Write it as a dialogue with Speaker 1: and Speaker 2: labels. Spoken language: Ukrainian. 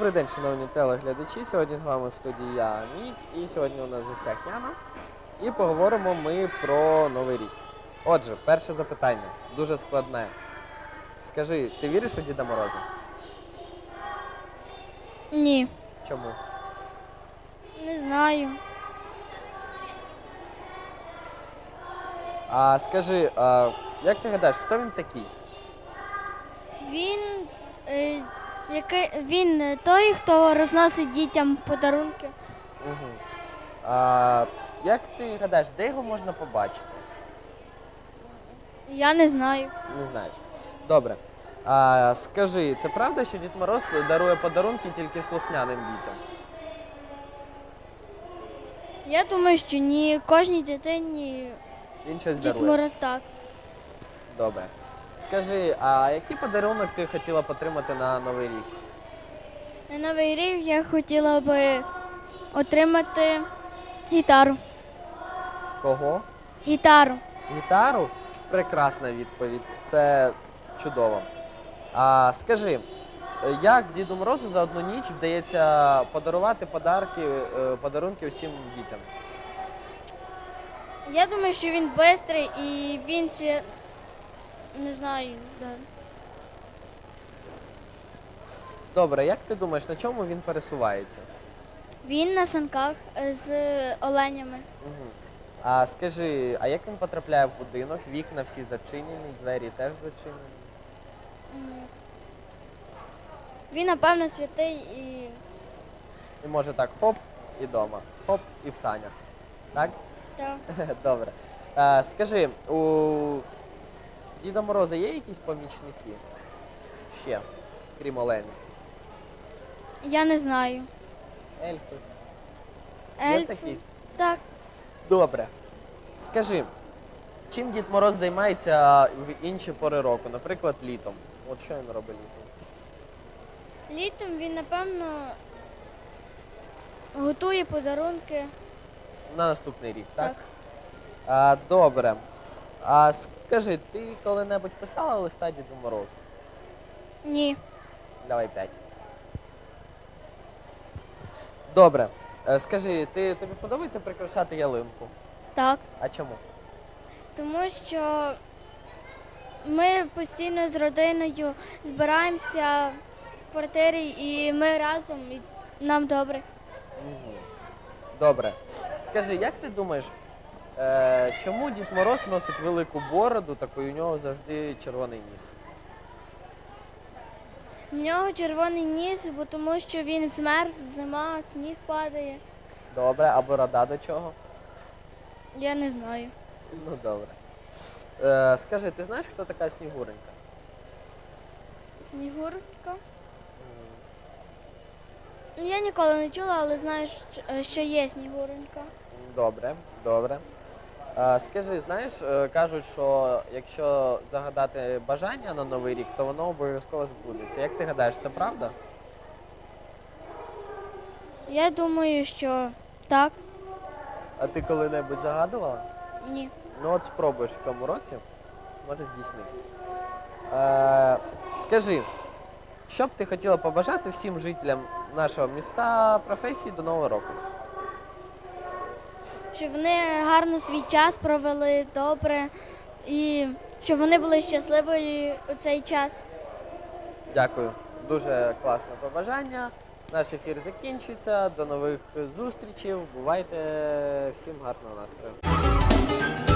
Speaker 1: Добрий день, шановні телеглядачі. Сьогодні з вами в студії я Мік, і сьогодні у нас в гостях Яна. І поговоримо ми про Новий рік. Отже, перше запитання, дуже складне. Скажи, ти віриш у Діда Мороза?
Speaker 2: Ні,
Speaker 1: Чому?
Speaker 2: не знаю.
Speaker 1: А скажи, а, як ти гадаєш, хто він такий?
Speaker 2: Він, е, який, він е, той, хто розносить дітям подарунки.
Speaker 1: Угу. А, як ти гадаєш, де його можна побачити?
Speaker 2: Я не знаю.
Speaker 1: Не знаєш. Добре. А, скажи, це правда, що Дід Мороз дарує подарунки тільки слухняним дітям?
Speaker 2: Я думаю, що ні, кожній дитині
Speaker 1: Він щось
Speaker 2: Дід
Speaker 1: дарує.
Speaker 2: Мороз так.
Speaker 1: Добре. Скажи, а який подарунок ти хотіла потримати на Новий рік?
Speaker 2: На Новий рік я хотіла би отримати гітару.
Speaker 1: Кого?
Speaker 2: Гітару.
Speaker 1: Гітару? Прекрасна відповідь. Це чудово. А скажи, як Діду Морозу за одну ніч вдається подарувати подарки, е, подарунки усім дітям?
Speaker 2: Я думаю, що він швидкий і він свя... не знаю. Да.
Speaker 1: Добре, як ти думаєш, на чому він пересувається?
Speaker 2: Він на санках е, з оленями.
Speaker 1: Угу. А скажи, а як він потрапляє в будинок? Вікна всі зачинені, двері теж зачинені.
Speaker 2: М. Він, напевно, святий і
Speaker 1: І може так хоп і дома, хоп і в санях. Так?
Speaker 2: так.
Speaker 1: Добре. Е, скажи, у Діда Мороза є якісь помічники? Ще, крім оленів?
Speaker 2: Я не знаю.
Speaker 1: Ельфи. Є такі?
Speaker 2: Так.
Speaker 1: Добре. Скажи, чим Дід Мороз займається в інші пори року, наприклад, літом? От що він робить літом?
Speaker 2: Літом він, напевно, готує подарунки.
Speaker 1: На наступний рік, так?
Speaker 2: Так.
Speaker 1: А, добре. А скажи, ти коли-небудь писала листа Діду Морозу?
Speaker 2: Ні.
Speaker 1: Давай п'ять. Добре. Е, Скажи, ти, тобі подобається прикрашати ялинку?
Speaker 2: Так.
Speaker 1: А чому?
Speaker 2: Тому що ми постійно з родиною збираємося в квартирі і ми разом, і нам добре.
Speaker 1: Добре. Скажи, як ти думаєш, е, чому Дід Мороз носить велику бороду, таку і у нього завжди червоний ніс?
Speaker 2: В нього червоний ніс, бо тому що він змерз, зима, сніг падає.
Speaker 1: Добре, а борода до чого?
Speaker 2: Я не знаю.
Speaker 1: Ну добре. Е, скажи, ти знаєш, хто така Снігуренька?
Speaker 2: Снігурка. Ну, Я ніколи не чула, але знаю, що- що є снігуренька.
Speaker 1: Добре, добре. Скажи, знаєш, е, кажуть, що якщо загадати бажання на Новий рік, то воно обов'язково збудеться. Як ти гадаєш, це правда?
Speaker 2: Я думаю, що так.
Speaker 1: А ти коли-небудь загадувала?
Speaker 2: Ні.
Speaker 1: Ну от спробуєш в цьому році, може здійсниться. Е, скажи, що б ти хотіла побажати всім жителям нашого міста професії до Нового року?
Speaker 2: Щоб вони гарно свій час провели добре і щоб вони були щасливі у цей час.
Speaker 1: Дякую. Дуже класне побажання. Наш ефір закінчується. До нових зустрічей. Бувайте всім гарного настрою.